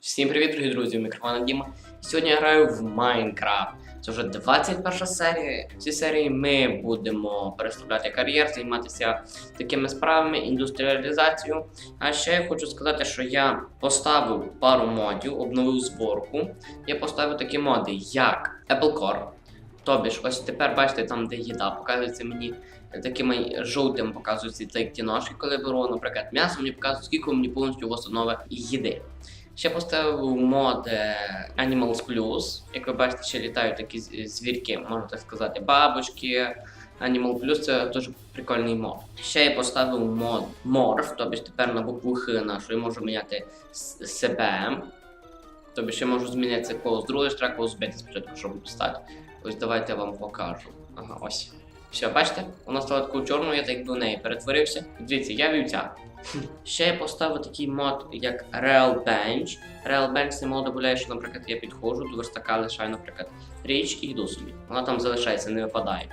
Всім привіт, дорогі друзі! Мікрофон Діма. Сьогодні я граю в Майнкрафт. Це вже 21 серія. В цій серії ми будемо переставляти кар'єр, займатися такими справами, індустріалізацією. А ще я хочу сказати, що я поставив пару модів, обновив зборку. Я поставив такі моди, як Apple Core. Тобі ж, ось тепер бачите, там, де їда, показується мені такими жовтим показується цей кіношки, коли беру, наприклад, м'ясо, мені показує, скільки мені повністю восстановить їди. Ще поставив мод е, Animals Plus. Як ви бачите, ще літають такі звірки, можна так сказати, бабочки. Animal Plus це дуже прикольний мод. Ще я поставив мод Morph, тобто тепер на букву Х нашу я можу міняти себе. Тобто ще можу змінятися когось другого, ж треба когось збити спочатку, щоб стати. Ось давайте я вам покажу. Ага, ось. Все, бачите? Вона стала такою чорною, я так в неї перетворився. Дивіться, я вівця. Ще я поставив такий мод, як Real Bench. Real Bench це мод дозволяє, що, наприклад, я підходжу до верстака, лишаю, наприклад, річ і йду собі. Вона там залишається, не випадає.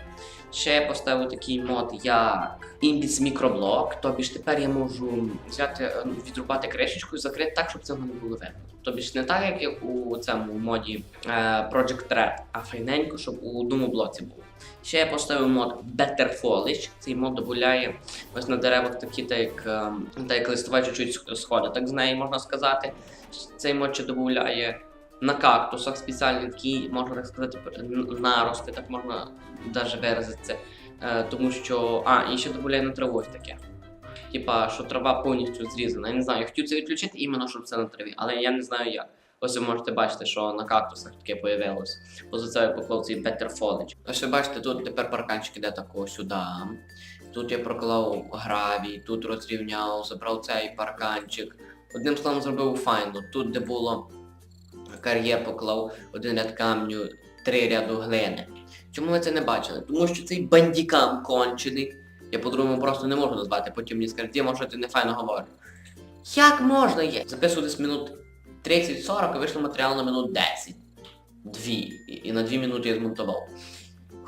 Ще я поставив такий мод, як Imbits Microblock. Тобі ж тепер я можу взяти, е, відрубати кришечку і закрити так, щоб цього не було видно. Тобі ж не так, як у цьому моді е, Project Red, а файненько, щоб у одному блоці було. Ще я поставив мод Better Foliage. Цей мод дозволяє ось на деревах такі, так як, ем, так як листова чуть-чуть сходить, так з неї можна сказати. Цей мод ще дозволяє на кактусах спеціальні такі, можна так сказати, нарости, так можна навіть виразити. Е, тому що. А, і ще дозволяє на траву таке. Типа, що трава повністю зрізана. Я не знаю, я хотів це відключити іменно, щоб це на траві, але я не знаю як. Ось ви можете бачити, що на кактусах таке появилось. Поза це я поклав цей Better Foliage. Ось ви бачите, тут тепер парканчик іде такого сюди. Тут я проклав гравій, тут розрівняв, забрав цей парканчик. Одним словом зробив файно. Тут, де було кар'єр, поклав один ряд камню, три ряду глини. Чому ви це не бачили? Тому що цей бандікам кончений. Я по-другому просто не можу назвати, потім мені скажуть, Діма, що ти не файно говориш. Як можна є? Записуватись минут 30-40, а вийшло матеріал на минут 10. Дві. І, на дві минути я змонтував.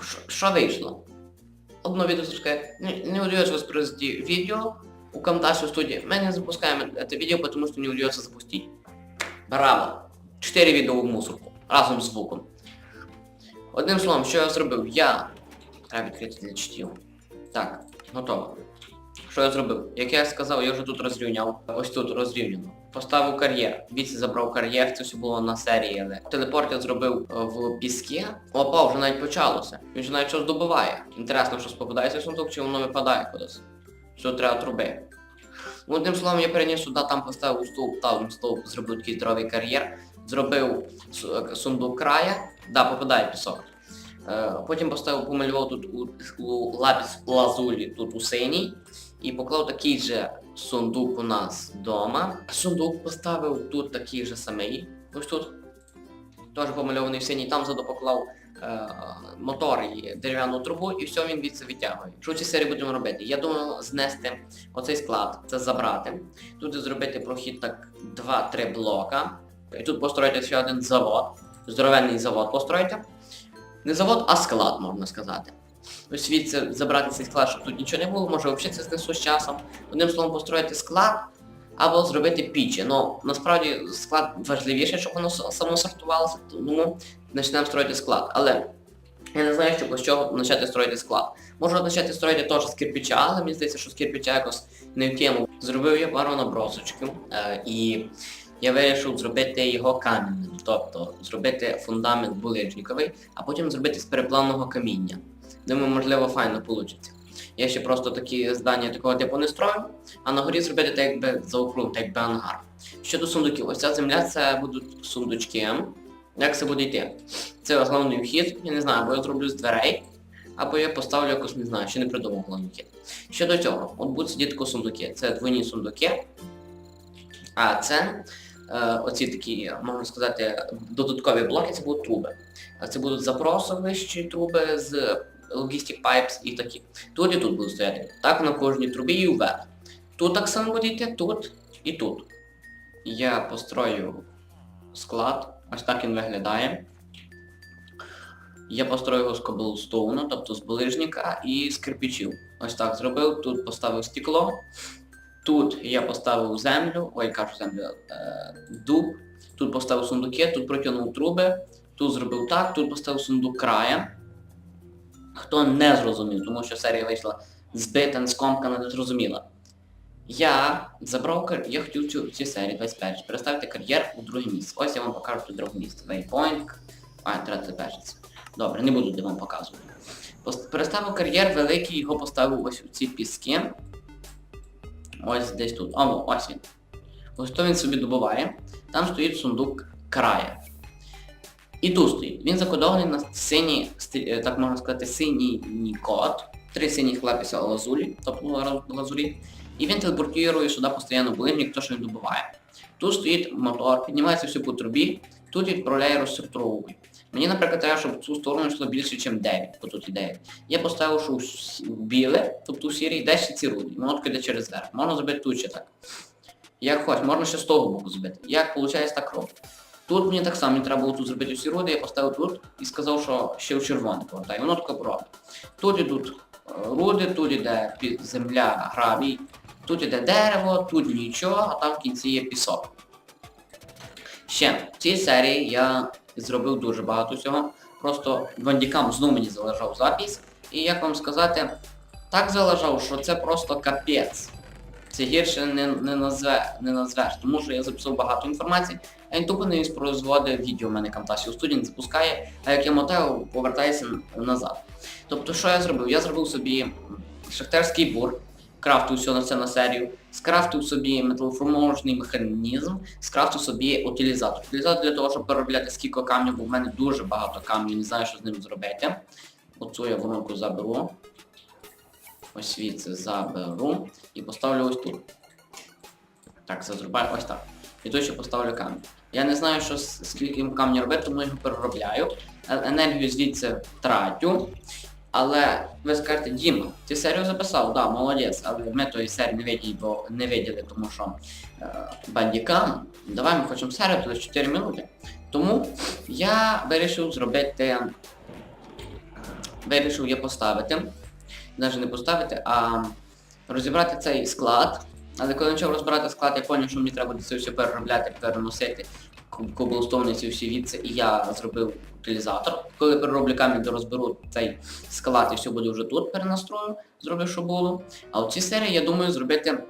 Що- Що вийшло? Одно відео скаже, не, удается воспроизвести видео у Camtasia студии. Мы не запускаем это видео, потому что не удается запустить. Браво! Чотири відео в мусорку. Разом з звуком. Одним словом, що я зробив? Я. Треба відкрити для чтів. Так, готово. Що я зробив? Як я сказав, я вже тут розрівняв. Ось тут розрівняно. Поставив кар'єр. Віці забрав кар'єр, це все було на серії, але телепорт я зробив е, в піскі. Опа, вже навіть почалося. Він вже навіть щось добиває. Інтересно, щось попадається в сундук, чи воно випадає кудись. Що треба труби. Одним словом, я переніс сюди, там поставив стовп, там стовп, зробив такий здоровий кар'єр, зробив сундук края, да, попадає пісок. Е, Потім поставив, помалював тут у, у лапіс лазулі, тут у синій, і поклав такий же сундук у нас вдома. Сундук поставив тут такий же самий, ось тут. Теж помальований в синій, там ззаду поклав е, мотор і дерев'яну трубу, і все він від витягує. Що в цій серії будемо робити? Я думаю знести оцей склад, це забрати. Тут зробити прохід так 2-3 блока. І тут построїти ще один завод. Здоровенний завод построїти. Не завод, а склад, можна сказати. Ось звідси забрати цей склад, щоб тут нічого не було, може взагалі це знесу з часом. Одним словом, построїти склад або зробити пічі. Ну, насправді склад важливіше, щоб воно само сортувалося, тому почнемо строїти склад. Але я не знаю, що, з чого почати строїти склад. Можу почати строїти теж з кирпича, але мені здається, що з кирпича якось не в тему. Зробив я пару набросочків е, і я вирішив зробити його камінним, тобто зробити фундамент булижниковий, а потім зробити з переплавного каміння. Думаю, можливо, файно вийде. Я ще просто такі здання такого типу не строю, а на горі зробити так якби заокруг, так якби ангар. Щодо сундуків, ось ця земля це будуть сундучки. Як це буде йти? Це головний вхід, я не знаю, або я зроблю з дверей, або я поставлю якось, не знаю, ще не придумав головний вхід. Щодо цього, от будуть сидіти такі сундуки. Це двойні сундуки. А це е, оці такі, можна сказати, додаткові блоки, це будуть труби. Це будуть запросовищі труби з Logistic Pipes і такі. Тут і тут будуть стояти. Так на кожній трубі і вверх. Тут так само буде йти, тут і тут. Я построю склад, ось так він виглядає. Я построю його з коблстоуну, тобто з булижника і з кирпичів. Ось так зробив, тут поставив стекло, тут я поставив землю, ой, кажу землю, е, дуб, тут поставив сундуки, тут протягнув труби, тут зробив так, тут поставив сундук края. Хто не зрозумів, тому що серія вийшла збита, скомкана, не зрозуміла. Я забрав я хотів цю, цю серію 21 переставити кар'єр у друге місце. Ось я вам покажу тут друге місце. Waypoint. А, 31. Добре, не буду де вам показувати. Переставив кар'єр великий, його поставив ось у ці піски. Ось десь тут. О, ось він. Ось то він собі добуває. Там стоїть сундук края. І тут стоїть. Він закодований на синій, е, так можна сказати, синій код. Три синіх лапіса лазурі, тобто лазурі. І він телепортує сюди постійно блин, ніхто що він добуває. Тут стоїть мотор, піднімається все по трубі, тут відправляє розсортовую. Мені, наприклад, треба, щоб в цю сторону йшло більше, ніж 9, бо тут і 9. Я поставив, що в біле, тобто у сірій, десь ще ці руді. Воно йде через верх. Можна зробити тут ще так. Як хоч, можна ще з того боку зробити. Як виходить, так роблю. Тут мені так само треба було тут зробити усі руди, я поставив тут і сказав, що ще в червоне повертаю. Воно таке робить. Тут ідуть е, руди, тут іде земля, гравій, тут іде дерево, тут нічого, а там в кінці є пісок. Ще в цій серії я зробив дуже багато всього. Просто вандікам знову мені залежав запис. І як вам сказати, так залежав, що це просто капець. Це гірше не, не, назве, не назвеш, тому що я записав багато інформації, він тупо не воспроизводить відео, у мене Camtasia Studio не запускає, а як я мотаю, повертається назад. Тобто, що я зробив? Я зробив собі шахтерський бур, крафтив все на це на серію, скрафтив собі металоформований механізм, скрафтив собі утилізатор. Утилізатор для того, щоб переробляти скільки камнів, бо в мене дуже багато камнів, не знаю, що з ним зробити. Оцю я воронку заберу. Ось звідси заберу і поставлю ось тут. Так, це зрубаю ось так. І тут ще поставлю камінь. Я не знаю, що скільки їм камня робити, тому його переробляю. Е- Енергію звідси тратю. Але ви скажете, Діма, ти серію записав, да, молодець, але ми тої серії не виділи, бо не виділи, тому що е, бандікам, давай ми хочемо серію, то 4 минути. Тому я вирішив зробити. Вирішив я поставити. Навіть не поставити, а розібрати цей склад. Але коли почав розбирати склад, я зрозумів, що мені треба це все переробляти, переносити коблстоуни ці всі відси, і я зробив утилізатор. Коли перероблю камінь, то розберу цей склад і все буде вже тут перенастрою, зроблю, що було. А в цій серії я думаю зробити.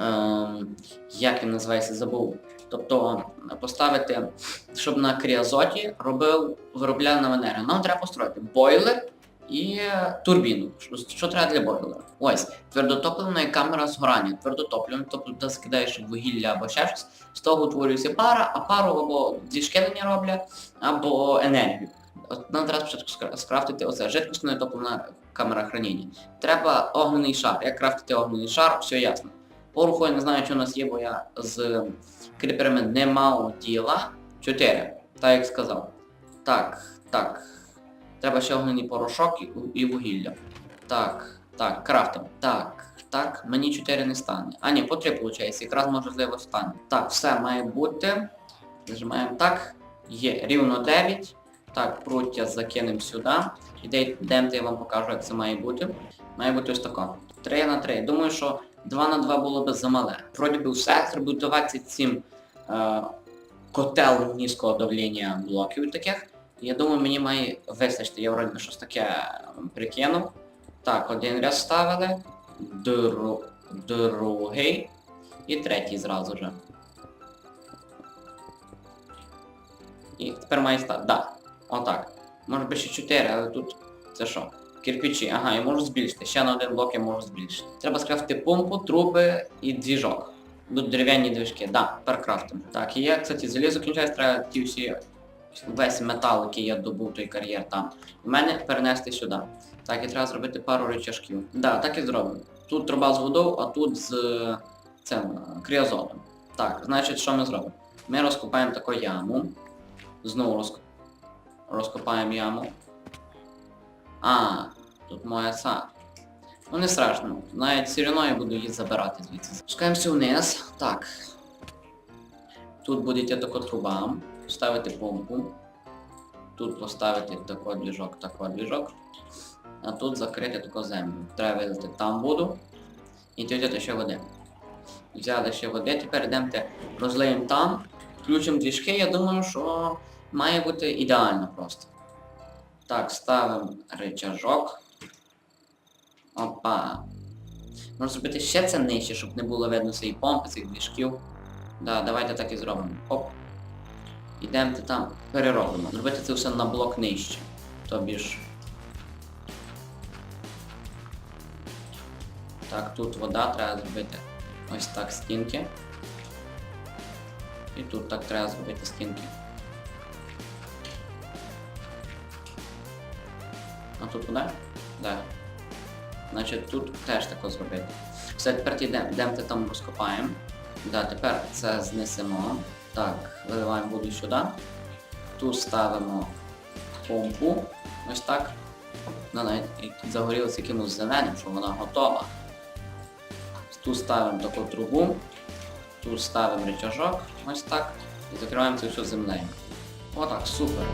Ем, як він називається, забув. Тобто поставити, щоб на кріазоті робив, виробляв нам енергію. Нам треба построїти бойлер і турбіну. Що, треба для бойлера? Ось, твердотоплена камера згорання. Твердотоплена, тобто ти скидаєш вугілля або ще щось, з того утворюється пара, а пару або зі шкелення роблять, або енергію. От нам треба спочатку скрафтити оце жидкісна топлена камера хранення. Треба огнений шар. Як крафтити огнений шар, все ясно. Пороху я не знаю, що у нас є, бо я з кріперами не мав діла. Чотири, так як сказав. Так, так. Треба ще огнений порошок і, і вугілля. Так, так, крафтим. Так, так, мені 4 не стане. А ні, по 3 виходить, якраз можливо стане. Так, все має бути. Нажимаємо так. Є рівно 9. Так, пруття закинемо сюди. Йдемте, я вам покажу, як це має бути. Має бути ось тако. 3 на 3. Думаю, що 2 на 2 було б замале. Вроді би все, зробив 27 е, котел низького давлення блоків таких. Я думаю, мені має вистачити. Я вроді щось таке прикинув. Так, один ряд ставили, дру... другий і третій зразу же. І тепер має стати. Да. Отак. Може би ще 4, але тут це що? Кирпичі, ага, я можу збільшити. Ще на один блок я можу збільшити. Треба скрафтити помпу, труби і двіжок. Будуть дерев'яні движки. Да, тепер крафтимо. Так, і я, кстати, залізо кінчаюсь, треба ті всі весь метал, який я добув той кар'єр там. У мене перенести сюди. Так, і треба зробити пару речашків. Да, так і зробимо. Тут труба з водою, а тут з цим кріозотом. Так, значить, що ми зробимо? Ми розкопаємо таку яму. Знову розк... розкопаємо яму. А, тут моя са. Ну не страшно. Навіть все одно я буду її забирати звідси. Спускаємося вниз. Так. Тут буде така труба. Ставити помпу. Тут поставити такий двіжок, такий двіжок. А тут закрити таку землю. Треба вилити там воду. І взяти ще води. Взяли ще води, тепер йдемо, розлиємо там, Включимо двіжки, я думаю, що має бути ідеально просто. Так, ставимо рычажок. Опа. Можна зробити ще це нижче, щоб не було видно цієї помпи, цих двіжків. Да, давайте так і зробимо. Оп. Ідемо там, переробимо. Зробити це все на блок нижче. Тобі ж. Так, тут вода треба зробити ось так стінки. І тут так треба зробити стінки. А тут вода? Да. Значить тут теж тако зробити. Все, тепер йдемо, йдемо там розкопаємо. Да, тепер це знесемо. Так, виливаємо воду сюди. Тут ставимо помпу. Ось так. Вона загорілася якимось зеленим, що вона готова. Тут ставимо таку трубу. Тут ставимо речажок, ось так. І закриваємо це все землею. Отак, супер.